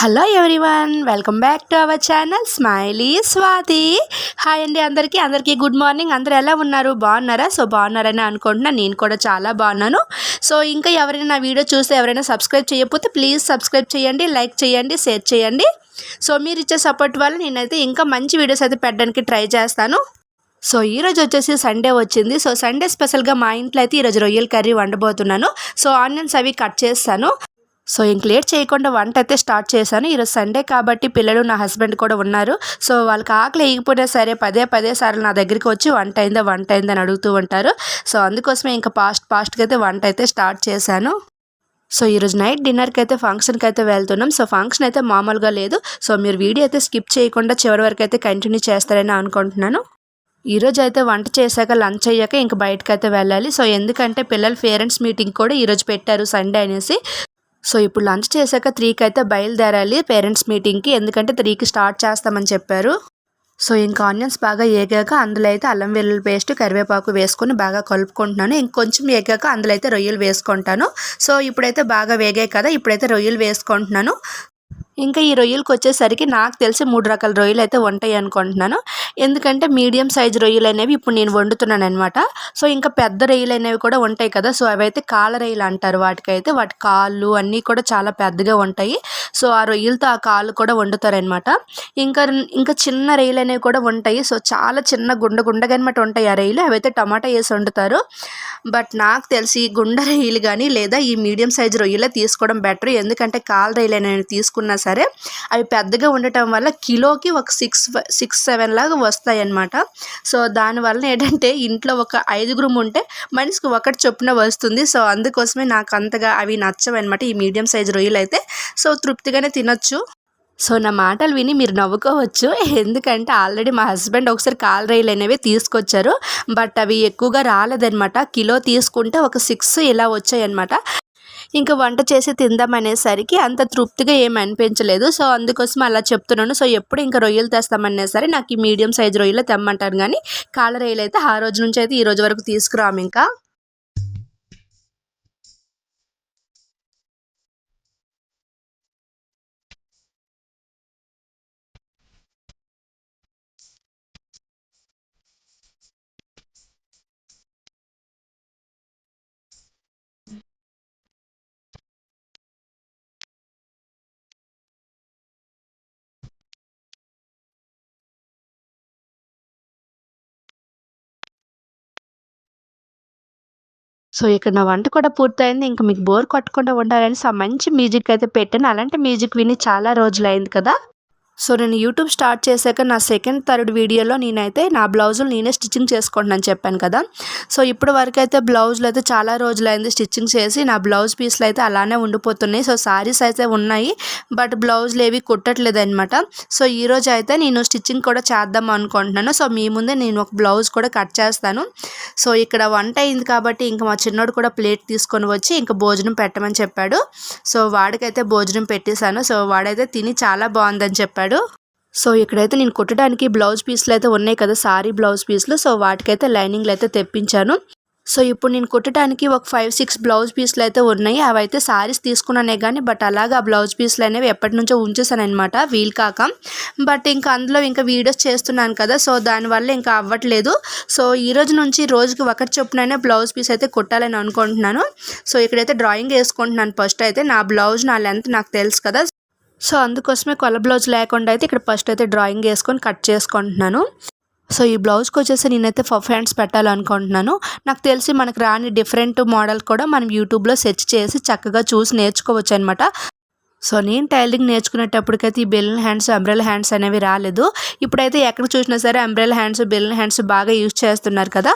Hello everyone welcome back to our channel smiley Swathi. Hi అండి అందరికీ అందరికీ good morning. అందరూ ఎలా ఉన్నారు? బాగున్నారా? సో బాగున్నారని అనుకుంటున్నా. నేను కూడా చాలా బాగున్నాను. సో ఇంకా ఎవరైనా నా వీడియో చూస్తే ఎవరైనా సబ్స్క్రైబ్ చేయకపోతే ప్లీజ్ సబ్స్క్రైబ్ చేయండి లైక్ చేయండి షేర్ చేయండి. సో మీరు ఇచ్చే సపోర్ట్ వల్ల నేనైతే ఇంకా మంచి వీడియోస్ అయితే పెట్టడానికి ట్రై చేస్తాను. సో ఈరోజు వచ్చేసి సండే వచ్చింది. సో సండే స్పెషల్గా మా ఇంట్లో అయితే ఈరోజు రొయ్యల కర్రీ వండబోతున్నాను. సో ఆనియన్స్ అవి కట్ చేస్తాను. సో ఇంక లేట్ చేయకుండా వంట అయితే స్టార్ట్ చేశాను. ఈరోజు సండే కాబట్టి పిల్లలు నా హస్బెండ్ కూడా ఉన్నారు. సో వాళ్ళకి ఆకలి వేయకపోయినా సరే పదే పదే సార్లు నా దగ్గరికి వచ్చి వంట అయిందా వంట అయిందా అని అడుగుతూ ఉంటారు. సో అందుకోసమే ఇంకా ఫాస్ట్ ఫాస్ట్గా అయితే వంట అయితే స్టార్ట్ చేశాను. సో ఈరోజు నైట్ డిన్నర్కి అయితే ఫంక్షన్కి అయితే వెళ్తున్నాం. సో ఫంక్షన్ అయితే మామూలుగా లేదు. సో మీరు వీడియో అయితే స్కిప్ చేయకుండా చివరి వరకు అయితే కంటిన్యూ చేస్తారని అనుకుంటున్నాను. ఈరోజు అయితే వంట చేశాక లంచ్ అయ్యాక ఇంక బయటకు అయితే వెళ్ళాలి. సో ఎందుకంటే పిల్లల పేరెంట్స్ మీటింగ్ కూడా ఈరోజు పెట్టారు సండే అనేసి. సో ఇప్పుడు లంచ్ చేశాక త్రీకి అయితే బయలుదేరాలి పేరెంట్స్ మీటింగ్కి ఎందుకంటే త్రీకి స్టార్ట్ చేస్తామని చెప్పారు. సో ఇంకా ఆనియన్స్ బాగా ఏగాక అందులో అయితే అల్లం వెల్లుల్లి పేస్ట్ కరివేపాకు వేసుకొని బాగా కలుపుకుంటున్నాను. ఇంకొంచెం ఏగాక అందులో అయితే రొయ్యలు వేసుకుంటాను. సో ఇప్పుడైతే బాగా వేగాయి కదా ఇప్పుడైతే రొయ్యలు వేసుకుంటున్నాను. ఇంకా ఈ రొయ్యలకు వచ్చేసరికి నాకు తెలిసి మూడు రకాల రొయ్యలు అయితే ఉంటాయి అనుకుంటున్నాను. ఎందుకంటే మీడియం సైజ్ రొయ్యలు అనేవి ఇప్పుడు నేను వండుతున్నాను అనమాట సో ఇంకా పెద్ద రొయ్యలు అనేవి కూడా ఉంటాయి కదా. సో అవైతే కాల రొయ్యలు అంటారు వాటికైతే. వాటి కాళ్ళు అన్నీ కూడా చాలా పెద్దగా ఉంటాయి. సో ఆ రొయ్యలతో ఆ కాళ్ళు కూడా వండుతారనమాట ఇంకా ఇంకా చిన్న రొయ్యలు అనేవి కూడా ఉంటాయి. సో చాలా చిన్న గుండ గుండగా అనమాట ఉంటాయి ఆ రొయ్యలు. అవైతే టమాటా వేసి వండుతారు. బట్ నాకు తెలిసి గుండె రొయ్యలు కానీ లేదా ఈ మీడియం సైజ్ రొయ్యలే తీసుకోవడం బెటర్. ఎందుకంటే కాల రొయ్యలు అనేవి తీసుకున్నా సరే సరే? అవి పెద్దగా ఉండటం వల్ల కిలోకి ఒక సిక్స్ సిక్స్ సెవెన్ లాగా వస్తాయి అన్నమాట సో దానివల్ల ఏంటంటే ఇంట్లో ఒక ఐదుగురు ఉంటే మనిషికి ఒకటి చొప్పున వస్తుంది. సో అందుకోసమే నాకు అంతగా అవి నచ్చవన్నమాట ఈ మీడియం సైజ్ రొయ్యలు అయితే. సో తృప్తిగానే తినొచ్చు. సో నా మాటలు విని మీరు నవ్వుకోవచ్చు. ఎందుకంటే ఆల్రెడీ మా హస్బెండ్ ఒకసారి కాల్ రైలు అనేవి తీసుకొచ్చారు. బట్ అవి ఎక్కువగా రాలేదనమాట కిలో తీసుకుంటే ఒక సిక్స్ ఇలా వచ్చాయన్నమాట. ఇంకా వంట చేసి తిందామనేసరికి అంత తృప్తిగా ఏం అనిపించలేదు. సో అందుకోసం అలా చెప్తున్నాను. సో ఎప్పుడు ఇంకా రొయ్యలు తెస్తామనే సరే నాకు ఈ మీడియం సైజ్ రొయ్యలు తెమ్మంటారు కానీ కాళ్ళ రొయ్యలు అయితే ఆ రోజు నుంచి అయితే ఈ రోజు వరకు తీసుకురాము ఇంకా. సో ఇక్కడ నా వంట కూడా పూర్తయింది. ఇంకా మీకు బోర్ కొట్టకుండా ఉండాలని సో మంచి మ్యూజిక్ అయితే పెట్టాను. అలాంటి మ్యూజిక్ విని చాలా రోజులైంది కదా? సో నేను యూట్యూబ్ స్టార్ట్ చేశాక నా సెకండ్ థర్డ్ వీడియోలో నేనైతే నా బ్లౌజులు నేనే స్టిచ్చింగ్ చేసుకుంటున్నాను చెప్పాను కదా. సో ఇప్పుడు వరకు అయితే బ్లౌజులు అయితే చాలా రోజులైంది స్టిచ్చింగ్ చేసి నా బ్లౌజ్ పీస్లు అయితే అలానే ఉండిపోతున్నాయి. సో శారీస్ అయితే ఉన్నాయి బట్ బ్లౌజులు ఏవి కుట్టట్లేదు అనమాట సో ఈరోజు అయితే నేను స్టిచ్చింగ్ కూడా చేద్దాం అనుకుంటున్నాను. సో మీ ముందే నేను ఒక బ్లౌజ్ కూడా కట్ చేస్తాను. సో ఇక్కడ వంట అయింది కాబట్టి ఇంకా మా చిన్నోడు కూడా ప్లేట్ తీసుకొని వచ్చి ఇంకా భోజనం పెట్టమని చెప్పాడు. సో వాడికైతే భోజనం పెట్టేశాను. సో వాడైతే తిని చాలా బాగుందని చెప్పాడు. సో ఇక్కడైతే నేను కుట్టడానికి బ్లౌజ్ పీస్లు అయితే ఉన్నాయి కదా సారీ బ్లౌజ్ పీస్లు. సో వాటికైతే లైనింగ్లు అయితే తెప్పించాను. సో ఇప్పుడు నేను కుట్టడానికి ఒక ఫైవ్ సిక్స్ బ్లౌజ్ పీస్లు అయితే ఉన్నాయి. అవి అయితే సారీస్ తీసుకున్నానే కానీ బట్ అలాగా ఆ బ్లౌజ్ పీస్లు అనేవి ఎప్పటి నుంచో ఉంచేసాను అనమాట వీల్ కాక. బట్ ఇంకా అందులో ఇంకా వీడియోస్ చేస్తున్నాను కదా సో దానివల్ల ఇంకా అవ్వట్లేదు. సో ఈ రోజు నుంచి రోజుకి ఒకటి చొప్పునైనా బ్లౌజ్ పీస్ అయితే కుట్టాలని అనుకుంటున్నాను. సో ఇక్కడైతే డ్రాయింగ్ వేసుకుంటున్నాను ఫస్ట్ అయితే. నా బ్లౌజ్ నా లెంత్ నాకు తెలుసు కదా సో అందుకోసమే కొల బ్లౌజ్ లేకుండా అయితే ఇక్కడ ఫస్ట్ అయితే డ్రాయింగ్ వేసుకొని కట్ చేసుకుంటున్నాను. సో ఈ బ్లౌజ్కి వచ్చేసి నేనైతే ఫఫ్ హ్యాండ్స్ పెట్టాలనుకుంటున్నాను. నాకు తెలిసి మనకు రాని డిఫరెంట్ మోడల్ కూడా మనం యూట్యూబ్లో సెర్చ్ చేసి చక్కగా చూసి నేర్చుకోవచ్చు అనమాట సో నేను టైలరింగ్ నేర్చుకునేటప్పటికైతే ఈ బెలూన్ హ్యాండ్స్ అంబ్రెల్ హ్యాండ్స్ అనేవి రాలేదు. ఇప్పుడైతే ఎక్కడ చూసినా సరే అంబ్రెల్ హ్యాండ్స్ బెలూన్ హ్యాండ్స్ బాగా యూజ్ చేస్తున్నారు కదా.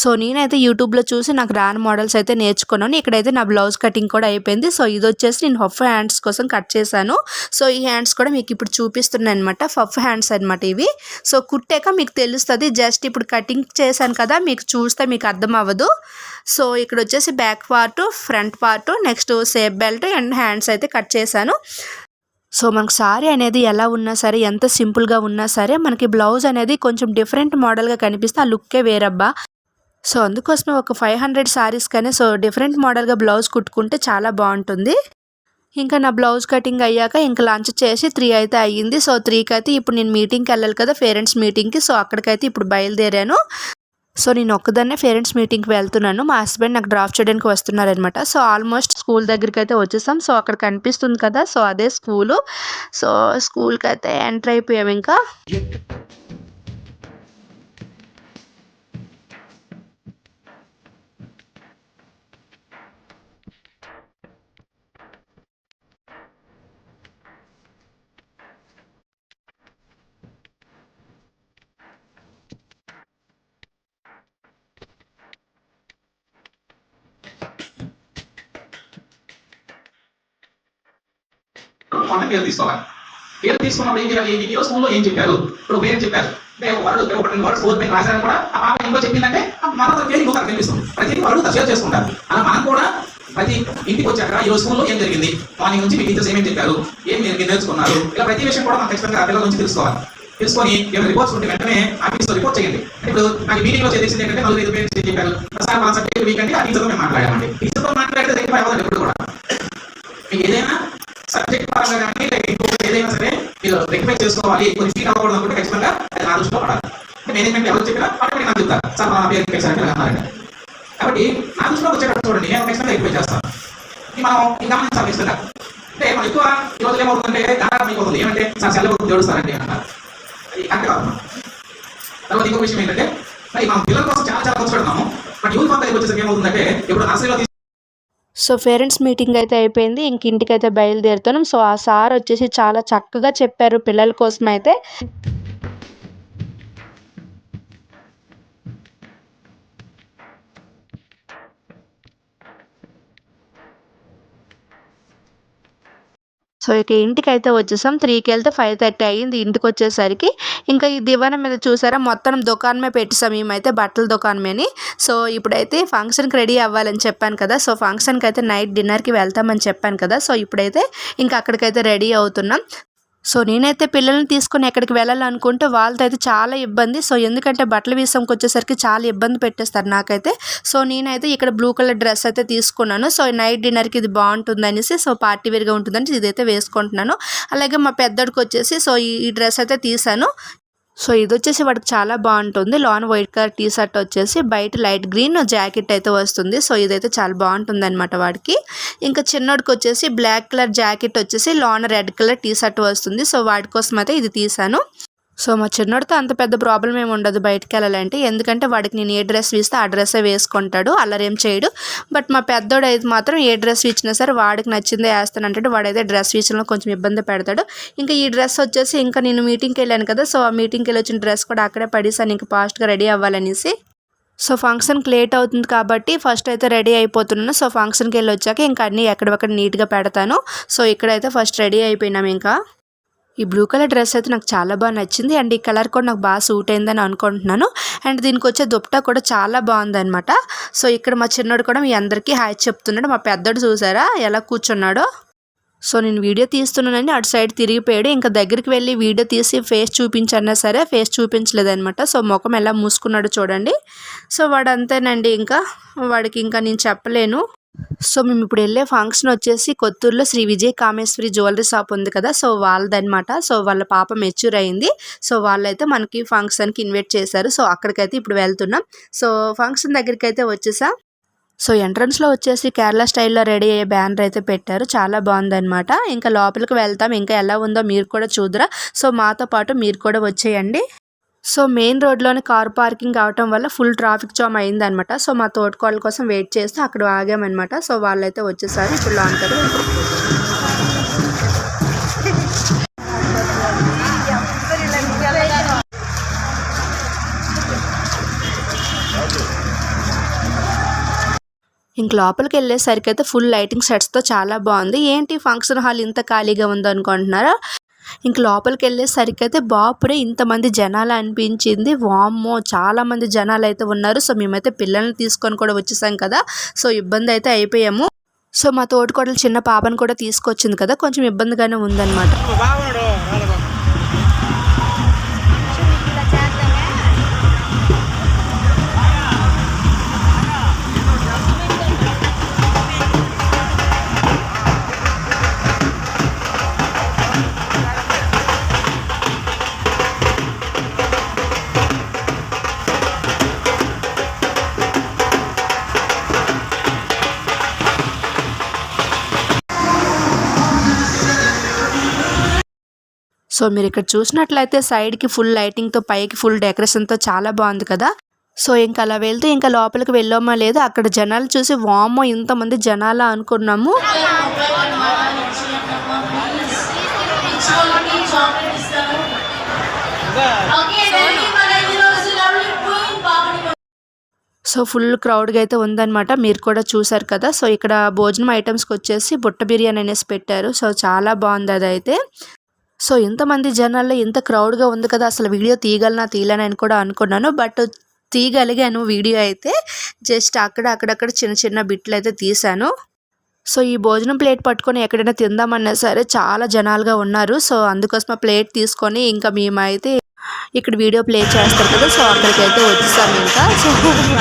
సో నేనైతే యూట్యూబ్లో చూసి నాకు రాని మోడల్స్ అయితే నేర్చుకున్నాను. ఇక్కడైతే నా బ్లౌజ్ కటింగ్ కూడా అయిపోయింది. సో ఇది వచ్చేసి నేను హఫ్ హ్యాండ్స్ కోసం కట్ చేశాను. సో ఈ హ్యాండ్స్ కూడా మీకు ఇప్పుడు చూపిస్తున్నాయి అనమాట ఫఫ్ హ్యాండ్స్ అనమాట ఇవి. సో కుట్టాక మీకు తెలుస్తుంది. జస్ట్ ఇప్పుడు కటింగ్ చేశాను కదా మీకు చూస్తే మీకు అర్థం అవ్వదు. సో ఇక్కడ వచ్చేసి back part front part next safe belt and hands అయితే కట్ చేశాను. సో మనకు సారీ అనేది ఎలా ఉన్నా సరే ఎంత సింపుల్గా ఉన్నా సరే మనకి బ్లౌజ్ అనేది కొంచెం డిఫరెంట్ మోడల్గా కనిపిస్తే ఆ లుక్కే వేరబ్బా. సో అందుకోసమే ఒక ఫైవ్ హండ్రెడ్ శారీస్ కానీ సో డిఫరెంట్ మోడల్గా బ్లౌజ్ కుట్టుకుంటే చాలా బాగుంటుంది. ఇంకా నా బ్లౌజ్ కటింగ్ అయ్యాక ఇంకా లంచ్ చేసి త్రీ అయితే అయ్యింది. సో త్రీకి అయితే ఇప్పుడు నేను మీటింగ్కి వెళ్ళాలి కదా పేరెంట్స్ మీటింగ్కి. సో అక్కడికైతే ఇప్పుడు బయలుదేరాను. సో నేను ఒక్కదాన్నే పేరెంట్స్ మీటింగ్కి వెళ్తున్నాను. మా హస్బెండ్ నాకు డ్రాప్ చేయడానికి వస్తున్నారనమాట. సో ఆల్మోస్ట్ స్కూల్ దగ్గరికి అయితే వచ్చేసాం. సో అక్కడ కనిపిస్తుంది కదా సో అదే స్కూలు. సో స్కూల్కి అయితే ఎంటర్ అయిపోయాం ఇంకా. వాళ్ళ పేరు తీసుకోవాలి పేరు తీసుకున్నప్పుడు ఏం చేయాలి ఈ రోజు స్కూల్లో ఏం చెప్పారు ఇప్పుడు పేరు చెప్పారు అంటే ఒకటి వరడు ఫోర్ పైన రాశారని కూడా ఆ పాప ఇంకో చెప్పిందంటే మన పేరు ఇంకొక కనిపిస్తుంది ప్రతి వరడు షేర్ చేసుకుంటారు అలా మనం కూడా ప్రతి ఇంటికి వచ్చాక ఈ రోజు స్కూల్లో ఏం జరిగింది మార్నింగ్ నుంచి మీ టీచర్స్ ఏమేమి చెప్పారు ఏం మీరు నేర్చుకున్నారు ఇలా ప్రతి విషయం కూడా మనం ఖచ్చితంగా పిల్లల నుంచి తెలుసుకోవాలి తెలుసుకొని ఏమైనా రిపోర్ట్స్ ఉంటే వెంటనే ఆఫీస్లో రిపోర్ట్ చేయండి ఇప్పుడు నాకు మీటింగ్లో తెలిసింది ఏంటంటే నలుగురు ఐదు పేరు చెప్పారు సార్ మన సబ్జెక్ట్ వీక్ అంటే ఆ టీచర్తో మేము మాట్లాడామండి టీచర్తో మాట్లాడితే దగ్గర అవ్వదు ఎప్పుడు కూడా మీకు ఏదైనా సబ్జెక్ట్ పరంగా కానీ లేక ఇంకొకటి ఏదైనా సరే రికమెండ్ చేసుకోవాలి. కొంచెం ఫీల్ అవ్వకూడదు అనుకుంటే ఖచ్చితంగా అది నా దృష్టిలో పడాలి. మేనేజ్మెంట్ ఎవరు చెప్పినా ఆటోమేటిక్ నాకు చెప్తారు సార్ మా పేరు పెంచారు అంటే అన్నారండి కాబట్టి నా దృష్టిలో వచ్చేటప్పుడు చూడండి. నేను ఖచ్చితంగా రిక్వెస్ట్ చేస్తాను. మనం ఇంకా గమనించాలి ఖచ్చితంగా. అంటే మనం ఎక్కువ ఈ రోజులు ఏమవుతుందంటే దాదాపు మీకు అవుతుంది. ఏమంటే సార్ సెలవు జోడుస్తారండి అంటారు అది కరెక్ట్ కాదు తర్వాత ఇంకొక విషయం ఏంటంటే మరి మనం పిల్లల కోసం చాలా చాలా ఖర్చు పెడతాము బట్ యూత్ దగ్గరికి వచ్చేసరికి ఏమవుతుందంటే ఇప్పుడు నర్సరీలో సో పేరెంట్స్ మీటింగ్ అయితే అయిపోయింది. ఇంక ఇంటికి అయితే బయలుదేరుతున్నాం. సో ఆ సార్ వచ్చేసి చాలా చక్కగా చెప్పారు పిల్లల కోసం అయితే సో ఇక ఇంటికి అయితే వచ్చేసాం. త్రీకి వెళ్తే ఫైవ్ థర్టీ అయ్యింది ఇంటికి వచ్చేసరికి ఇంకా ఈ దివాణం మీద చూసారా మొత్తం దుకాణమే పెట్టేసాం. మేమైతే బట్టల దుకాణమేని. సో ఇప్పుడైతే ఫంక్షన్కి రెడీ అవ్వాలని చెప్పాను కదా. సో ఫంక్షన్కి అయితే నైట్ డిన్నర్కి వెళ్తామని చెప్పాను కదా. సో ఇప్పుడైతే ఇంకా అక్కడికైతే రెడీ అవుతున్నాం. సో నేనైతే పిల్లల్ని తీసుకొని ఎక్కడికి వెళ్ళాలనుకుంటే వాళ్ళతో అయితే చాలా ఇబ్బంది. సో ఎందుకంటే బట్టల విషయంకి వచ్చేసరికి చాలా ఇబ్బంది పెట్టేస్తారు నాకైతే. సో నేనైతే ఇక్కడ బ్లూ కలర్ డ్రెస్ అయితే తీసుకున్నాను. సో నైట్ డిన్నర్కి ఇది బాగుంటుంది అనేసి సో పార్టీ వేర్గా ఉంటుందని ఇదైతే వేసుకుంటున్నాను. అలాగే మా పెద్దడికి వచ్చేసి సో ఈ డ్రెస్ అయితే తీసాను. సో ఇది వచ్చేసి వాడికి చాలా బాగుంటుంది. Lawn white colour T shirt వచ్చేసి బయట లైట్ గ్రీన్ జాకెట్ అయితే వస్తుంది. సో ఇదైతే చాలా బాగుంటుంది అనమాట వాడికి. ఇంకా చిన్నోడికి వచ్చేసి బ్లాక్ కలర్ జాకెట్ వచ్చేసి lawn red colour T shirt వస్తుంది. సో వాడి కోసం అయితే ఇది తీసాను సో మా చిన్నోడితో అంత పెద్ద ప్రాబ్లం ఏమి ఉండదు బయటకు వెళ్ళాలంటే. ఎందుకంటే వాడికి నేను ఏ డ్రెస్ వేస్తే ఆ డ్రెస్సే వేసుకుంటాడు అల్లరేం చేయడు. బట్ మా పెద్దోడు అయితే మాత్రం ఏ డ్రెస్ ఇచ్చినా సరే వాడికి నచ్చిందే వేస్తానంటాడు వాడైతే డ్రెస్ విషయంలో కొంచెం ఇబ్బంది పెడతాడు. ఇంకా ఈ డ్రెస్ వచ్చేసి ఇంకా నేను మీటింగ్కి వెళ్ళాను కదా సో ఆ మీటింగ్కి వెళ్ళి వచ్చిన డ్రెస్ కూడా అక్కడే పడేసాను ఇంకా ఫాస్ట్గా రెడీ అవ్వాలనేసి. సో ఫంక్షన్కి లేట్ అవుతుంది కాబట్టి ఫస్ట్ అయితే రెడీ అయిపోతున్నాను. సో ఫంక్షన్కి వెళ్ళి వచ్చాక ఇంకా అన్నీ ఎక్కడొక్కడ నీట్గా పెడతాను. సో ఇక్కడైతే ఫస్ట్ రెడీ అయిపోయినాం ఇంకా. ఈ బ్లూ కలర్ డ్రెస్ అయితే నాకు చాలా బాగా నచ్చింది. అండ్ ఈ కలర్ కూడా నాకు బాగా సూట్ అయిందని అనుకుంటున్నాను. అండ్ దీనికి వచ్చే దుప్పటా కూడా చాలా బాగుందనమాట సో ఇక్కడ మా చిన్నోడు కూడా మీ అందరికీ హాయ్ చెప్తున్నాడు. మా పెద్దోడు చూసారా? ఎలా కూర్చున్నాడో. సో నేను వీడియో తీస్తున్నానని అటు సైడ్ తిరిగిపోయాడు. ఇంకా దగ్గరికి వెళ్ళి వీడియో తీసి ఫేస్ చూపించన్నా సరే ఫేస్ చూపించలేదన్నమాట. సో ముఖం ఎలా మూసుకున్నాడో చూడండి. సో వాడు అంతేనండి ఇంకా. వాడికి ఇంకా నేను చెప్పలేను. సో మేము ఇప్పుడు వెళ్ళే ఫంక్షన్ వచ్చేసి కొత్తూరులో శ్రీ విజయ్ కామేశ్వరి జ్యువెలరీ షాప్ ఉంది కదా సో వాళ్ళదనమాట సో వాళ్ళ పాప మెచ్యూర్ అయింది. సో వాళ్ళైతే మనకి ఫంక్షన్కి ఇన్వైట్ చేశారు. సో అక్కడికైతే ఇప్పుడు వెళ్తున్నాం. సో ఫంక్షన్ దగ్గరికి అయితే వచ్చేసా? సో ఎంట్రన్స్లో వచ్చేసి కేరళ స్టైల్లో రెడీ అయ్యే బ్యానర్ అయితే పెట్టారు. చాలా బాగుందనమాట ఇంకా లోపలికి వెళ్తాం. ఇంకా ఎలా ఉందో మీరు కూడా చూద్దరా. సో మాతో పాటు మీరు కూడా వచ్చేయండి. సో మెయిన్ రోడ్లోనే కార్ పార్కింగ్ అవటం వల్ల ఫుల్ ట్రాఫిక్ జామ్ అయిందనమాట. సో మా తోటకోళ్ళ కోసం వెయిట్ చేస్తూ అక్కడ ఆగామన్నమాట సో వాళ్ళైతే వచ్చేసారు. ఇప్పుడు లోనికి ఇంక లోపలికి వెళ్ళేసరికి అయితే ఫుల్ లైటింగ్ సెట్స్తో చాలా బాగుంది. ఏంటి ఫంక్షన్ హాల్ ఇంత ఖాళీగా ఉందనుకుంటున్నారా? ఇంక లోపలికి వెళ్ళేసరికి అయితే బాపుడే ఇంతమంది జనాలు అనిపించింది. వామ్మో చాలామంది జనాలు అయితే ఉన్నారు. సో మేమైతే పిల్లల్ని తీసుకొని కూడా వచ్చేసాం కదా. సో ఇబ్బంది అయితే అయిపోయాము. సో మా తోటికోడలు చిన్న పాపను కూడా తీసుకొచ్చింది కదా. కొంచెం ఇబ్బందిగానే ఉందన్నమాట. సో మీరు ఇక్కడ చూసినట్లయితే సైడ్కి ఫుల్ లైటింగ్తో పైకి ఫుల్ డెకరేషన్తో చాలా బాగుంది కదా. సో ఇంకా అలా వెళ్తే ఇంకా లోపలికి వెళ్ళామా లేదు అక్కడ జనాలు చూసి వామో ఇంతమంది జనాలా అనుకున్నాము. సో ఫుల్ క్రౌడ్గా అయితే ఉందన్నమాట. మీరు కూడా చూసారు కదా. సో ఇక్కడ భోజనం ఐటమ్స్కి వచ్చేసి బుట్ట బిర్యానీ అనేసి పెట్టారు. సో చాలా బాగుంది అదైతే. సో ఇంతమంది జనాల్లో ఇంత క్రౌడ్గా ఉంది కదా అసలు వీడియో తీయగలనా తీయలేనా అని కూడా అనుకున్నాను. బట్ తీయగలిగాను వీడియో అయితే. జస్ట్ అక్కడ అక్కడక్కడ చిన్న చిన్న బిట్లు అయితే తీశాను. సో ఈ భోజనం ప్లేట్ పట్టుకొని ఎక్కడైనా తిందామన్నా సరే చాలా జనాలుగా ఉన్నారు. సో అందుకోసం ఆ ప్లేట్ తీసుకొని ఇంకా మేమైతే ఇక్కడ వీడియో ప్లే చేస్తారు కదా సో అక్కడికైతే వచ్చేసాము ఇంకా. సో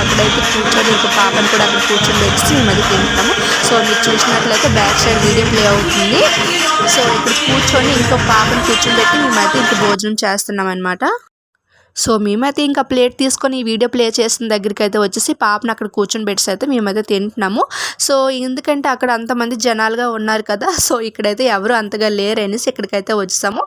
అక్కడైతే కూర్చొని ఇంకా పాపను కూడా అక్కడ కూర్చొని వచ్చి మేము తింటాము. సో మీరు చూసినట్లయితే బ్యాక్ సైడ్ వీడియో ప్లే అవుతుంది. సో ఇక్కడ కూర్చొని ఇంకో పాపను కూర్చొని పెట్టి మేమైతే ఇంక భోజనం చేస్తున్నాం అనమాట సో మేమైతే ఇంకా ప్లేట్ తీసుకొని ఈ వీడియో ప్లే చేసిన దగ్గరికి అయితే వచ్చేసి పాపను అక్కడ కూర్చొని పెట్టేసి అయితే మేమైతే తింటున్నాము. సో ఎందుకంటే అక్కడ అంతమంది జనాలుగా ఉన్నారు కదా సో ఇక్కడైతే ఎవరు అంతగా లేరు అనేసి ఇక్కడికైతే వచ్చేసాము.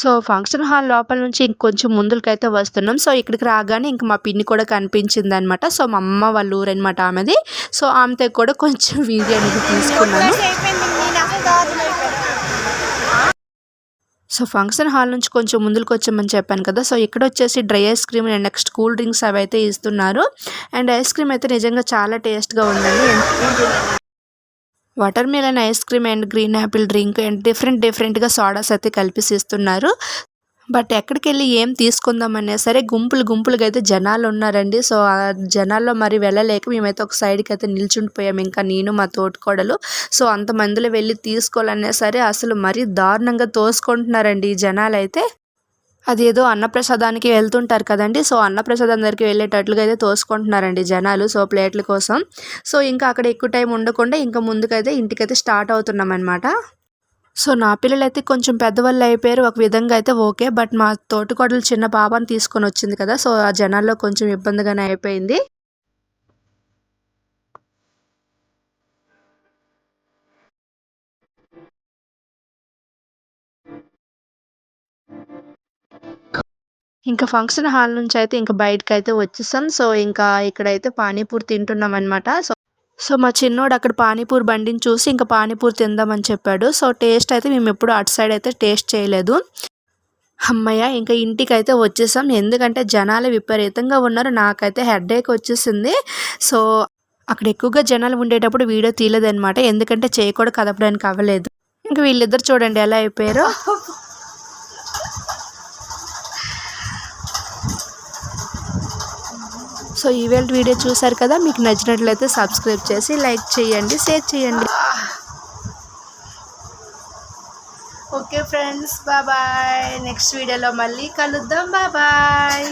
సో ఫంక్షన్ హాల్ లోపల నుంచి ఇంకొంచెం ముందుకైతే వస్తున్నాం. సో ఇక్కడికి రాగానే ఇంక మా పిన్ని కూడా కనిపించింది అనమాట సో మా అమ్మ వాళ్ళ ఊరు అనమాట ఆమెది. సో ఆమెతో కూడా కొంచెం వీడియో అనేది తీసుకున్నాను. సో ఫంక్షన్ హాల్ నుంచి కొంచెం ముందుకు వచ్చామని చెప్పాను కదా. సో ఇక్కడ వచ్చేసి dry ice cream and next cool drinks అవి అయితే ఇస్తున్నారు. అండ్ ఐస్ క్రీమ్ అయితే నిజంగా చాలా టేస్ట్గా ఉందండి. Watermelon ice cream and green apple drink and different డిఫరెంట్గా సోడాస్ అయితే కలిపేసి ఇస్తున్నారు బట్ ఎక్కడికి వెళ్ళి ఏం తీసుకుందామన్నా సరే గుంపులు గుంపులుగా అయితే జనాలు ఉన్నారండి. సో ఆ జనాల్లో మరి వెళ్ళలేక మేమైతే ఒక సైడ్కి అయితే నిల్చుండిపోయాము ఇంకా నేను మా తోటికోడలు. సో అంతమందిలో వెళ్ళి తీసుకోవాలన్నా సరే అసలు మరీ దారుణంగా తోసుకుంటున్నారండి ఈ జనాలు అయితే అదేదో అన్నప్రసాదానికి వెళ్తుంటారు కదండి. సో అన్నప్రసాదం దగ్గరికి వెళ్ళేటట్లుగా అయితే తోసుకుంటున్నారండి జనాలు సో ప్లేట్ల కోసం. సో ఇంకా అక్కడ ఎక్కువ టైం ఉండకుండా ఇంకా ముందుకైతే ఇంటికైతే స్టార్ట్ అవుతున్నాం అనమాట సో నా పిల్లలు అయితే కొంచెం పెద్దవాళ్ళు అయిపోయారు. ఒక విధంగా అయితే ఓకే. బట్ మా తోటికోడలు చిన్న పాపని తీసుకొని వచ్చింది కదా. సో ఆ జనాల్లో కొంచెం ఇబ్బందిగానే అయిపోయింది. ఇంకా ఫంక్షన్ హాల్ నుంచి అయితే ఇంకా బయటకు అయితే వచ్చేసాం. సో ఇంకా ఇక్కడైతే పానీపూరి తింటున్నాం అనమాట సో సో మా చిన్నోడు అక్కడ పానీపూరి బండిని చూసి ఇంకా పానీపూరి తిందామని చెప్పాడు. సో టేస్ట్ అయితే మేము ఎప్పుడు అటు సైడ్ అయితే టేస్ట్ చేయలేదు. అమ్మయ్య ఇంకా ఇంటికి అయితే వచ్చేసాం. ఎందుకంటే జనాలు విపరీతంగా ఉన్నారు. నాకైతే హెడ్ఏక్ వచ్చేసింది. సో అక్కడ ఎక్కువగా జనాలు ఉండేటప్పుడు వీడియో తీయలేదన్నమాట. ఎందుకంటే చేయకూడదు కదపడానికి అవ్వలేదు. ఇంకా వీళ్ళిద్దరు చూడండి ఎలా అయిపోయారో. సో ఈవేళ వీడియో చూసారు కదా మీకు నచ్చినట్లయితే సబ్స్క్రైబ్ చేసి లైక్ చేయండి షేర్ చేయండి. ఓకే ఫ్రెండ్స్ బాబాయ్ నెక్స్ట్ వీడియోలో మళ్ళీ కలుద్దాం. బాబాయ్